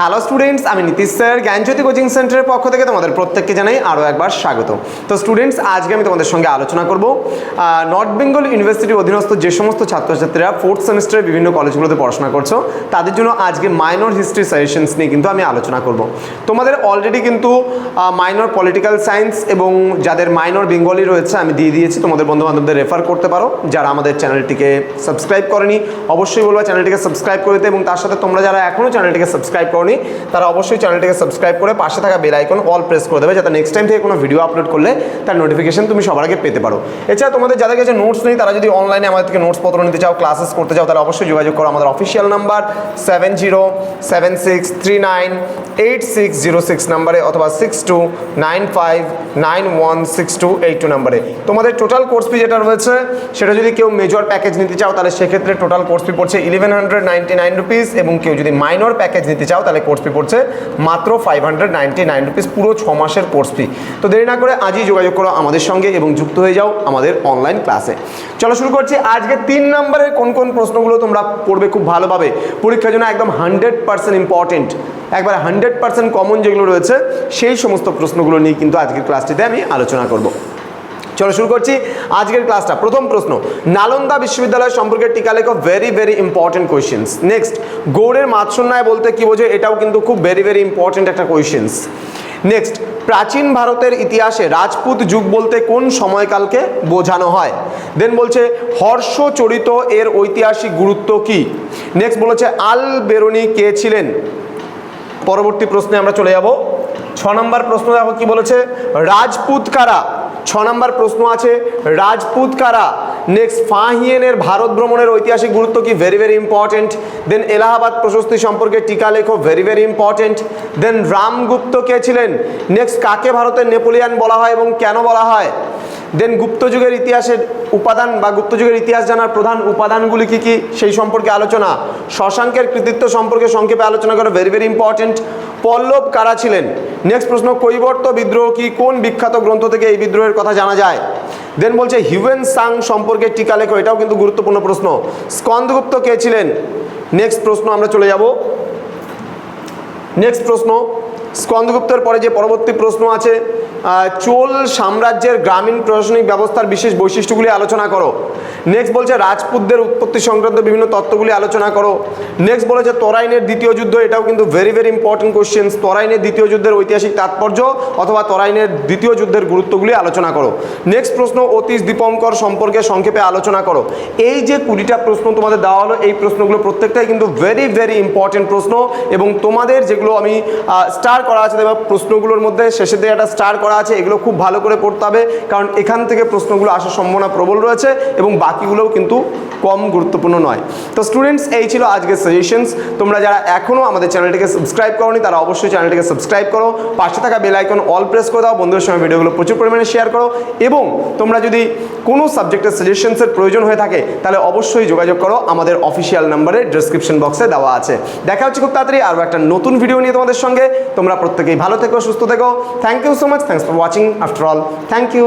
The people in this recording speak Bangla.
হ্যালো স্টুডেন্টস আমি নীতিশ স্যার, জ্ঞানজ্যোতি কোচিং সেন্টারের পক্ষ থেকে তোমাদের প্রত্যেককে জানাই আরও একবার স্বাগত। তো স্টুডেন্টস আজকে আমি তোমাদের সঙ্গে আলোচনা করব নর্থ বেঙ্গল ইউনিভার্সিটির অধীনস্থ যে সমস্ত ছাত্রছাত্রীরা ফোর্থ সেমিস্টারের বিভিন্ন কলেজগুলোতে পড়াশোনা করছ, তাদের জন্য আজকে মাইনর হিস্ট্রি সাজেশনস নিয়ে কিন্তু আমি আলোচনা করব। তোমাদের অলরেডি কিন্তু মাইনর পলিটিক্যাল সায়েন্স এবং যাদের মাইনর বেঙ্গলি রয়েছে, আমি দিয়ে দিয়েছি, তোমাদের বন্ধু বান্ধবদের রেফার করতে পারো। যারা আমাদের চ্যানেলটিকে সাবস্ক্রাইব করেনি, অবশ্যই বলব চ্যানেলটিকে সাবস্ক্রাইব করে দিতে এবং তার সাথে তোমরা যারা এখনও চ্যানেলটিকে সাবস্ক্রাইব করনি তারা অবশ্যই চ্যানেলটিকে সাবস্ক্রাইব করে পাশে থাকা বেল আইকন অল প্রেস করে দেবে, যাতে নেক্সট টাইম থেকে কোনো ভিডিও আপলোড করলে তার নোটিফিকেশন তুমি সবার আগে পেতে পারো। এছাড়া তোমাদের যাদের কাছে নোটস নেই, তারা যদি অনলাইনে আমাদের থেকে নোটস পত্র নিতে চাও ক্লাসেস করতে চাও, তাহলে অবশ্যই যোগাযোগ করো আমাদের official number seven zero seven six three nine eight six zero six নাম্বারে অথবা six two nine five nine one six two eight two নাম্বারে তোমাদের টোটাল কোর্স ফি যেটা রয়েছে, সেটা যদি কেউ মেজর প্যাকেজ নিতে চাও, তাহলে সেক্ষেত্রে টোটাল কোর্স ফি পড়ছে eleven hundred ninety nine rupees এবং কেউ যদি মাইনর প্যাকেজ নিতে চাও, তাহলে কোর্স ফি পড়ছে, মাত্র five hundred ninety nine rupees পুরো ছ মাসের কোর্স ফি তো দেরি না করে আজই যোগাযোগ করো আমাদের সঙ্গে এবং যুক্ত হয়ে যাও আমাদের অনলাইন ক্লাসে চলো শুরু করছি। আজকে তিন নম্বরের কোন কোন প্রশ্নগুলো তোমরা পড়বে খুব ভালোভাবে। পরীক্ষার জন্য একদম হান্ড্রেড পার্সেন্ট ইম্পর্টেন্ট একবার হান্ড্রেড পার্সেন্ট কমন যেগুলো রয়েছে, সেই সমস্ত প্রশ্নগুলো নিয়ে কিন্তু আজকের ক্লাসটিতে আমি আলোচনা করব। চলো শুরু করছি আজকের ক্লাসটা প্রথম প্রশ্ন, নালন্দা বিশ্ববিদ্যালয় সম্পর্কে টিকা লেখো very very important questions next গৌড়ের মাৎসন্যায় বলতে কি বোঝে এটাও কিন্তু খুব ভেরি ভেরি ইম্পর্টেন্ট একটা কোয়েশ্চেন্স নেক্সট প্রাচীন ভারতের ইতিহাসে রাজপুত যুগ বলতে কোন সময়কালকে বোঝানো হয়? দেন বলছে, হর্ষচরিত এর ঐতিহাসিক গুরুত্ব কি? নেক্সট বলেছে, আল বেরোনি কে ছিলেন? পরবর্তী প্রশ্নে আমরা চলে যাব। ছ নম্বর প্রশ্ন দেখো কি বলেছে, রাজপুত কারা? ছ নম্বর প্রশ্ন আছে, রাজপুত কারা? নেক্সট ফাহিয়েনের ভারত ভ্রমণের ঐতিহাসিক গুরুত্ব কি? Very very important then Allahabad প্রশস্তি সম্পর্কে টিকা লেখো very very important then Ramagupta কে ছিলেন? নেক্সট কাকে ভারতের নেপোলিয়ান বলা হয় এবং কেন বলা হয়? দেন গুপ্ত যুগের ইতিহাসের উপাদান বা গুপ্ত যুগের ইতিহাস জানার প্রধান উপাদানগুলি কি কি? সেই সম্পর্কে আলোচনা। শশাঙ্কের কৃতিত্ব সম্পর্কে সংক্ষেপে আলোচনা করা ভেরি ভেরি ইম্পর্টেন্ট পল্লব কারা ছিলেন? নেক্সট প্রশ্ন, কৈবর্ত বিদ্রোহ কি কোন বিখ্যাত গ্রন্থ থেকে এই বিদ্রোহের কথা জানা যায়? দেন বলছে, হিউয়েন সাং সম্পর্কে টিকা লেখো, এটাও কিন্তু গুরুত্বপূর্ণ প্রশ্ন। স্কন্দগুপ্ত কে ছিলেন? নেক্সট প্রশ্ন, আমরা চলে যাব। নেক্সট প্রশ্ন, স্কন্দগুপ্তের পরে যে পরবর্তী প্রশ্ন আছে চোল সাম্রাজ্যের গ্রামীণ প্রশাসনিক ব্যবস্থার বিশেষ বৈশিষ্ট্যগুলি আলোচনা করো। নেক্সট বলছে রাজপুতদের উৎপত্তি সংক্রান্ত বিভিন্ন তত্ত্বগুলি আলোচনা করো। নেক্সট বলেছে তরাইনের দ্বিতীয় যুদ্ধ, এটাও কিন্তু ভেরি ভেরি ইম্পর্টেন্ট কোশ্চেন তরাইনের দ্বিতীয় যুদ্ধের ঐতিহাসিক তাৎপর্য অথবা তরাইনের দ্বিতীয় যুদ্ধের গুরুত্বগুলি আলোচনা করো। নেক্সট প্রশ্ন, অতীশ দীপঙ্কর সম্পর্কে সংক্ষেপে আলোচনা করো। এই যে কুড়িটা প্রশ্ন তোমাদের দেওয়া হলো, এই প্রশ্নগুলো প্রত্যেকটাই কিন্তু ভেরি ভেরি ইম্পর্টেন্ট প্রশ্ন এবং তোমাদের যেগুলো আমি স্টার করা আছে প্রশ্নগুলোর মধ্যে শেষের দিকে একটা স্টার করা আছে, এগুলো খুব ভালো করে পড়তে হবে। কারণ এখান থেকে প্রশ্নগুলো আসার সম্ভাবনা প্রবল রয়েছে এবং বাকিগুলোও কিন্তু কম গুরুত্বপূর্ণ নয়। তো স্টুডেন্টস এই ছিল আজকের সাজেশনস তোমরা যারা এখনও আমাদের চ্যানেলটিকে সাবস্ক্রাইব করোনি, তারা অবশ্যই চ্যানেলটিকে সাবস্ক্রাইব করো। পাশে থাকা বেল আইকন অল প্রেস করে দাও। বন্ধুদের সঙ্গে ভিডিওগুলো প্রচুর পরিমাণে শেয়ার করো। এবং তোমরা যদি কোনো সাবজেক্টের সাজেশনসের প্রয়োজন হয়ে থাকে, তাহলে অবশ্যই যোগাযোগ করো। আমাদের অফিসিয়াল নাম্বারে ডিসক্রিপশন বক্সে দেওয়া আছে। দেখা হচ্ছে খুব তাড়াতাড়ি আরও একটা নতুন ভিডিও নিয়ে তোমাদের সঙ্গে। তোমরা প্রত্যেকেই ভালো থেকো, সুস্থ থেকো। Thank you so much thanks for watching after all thank you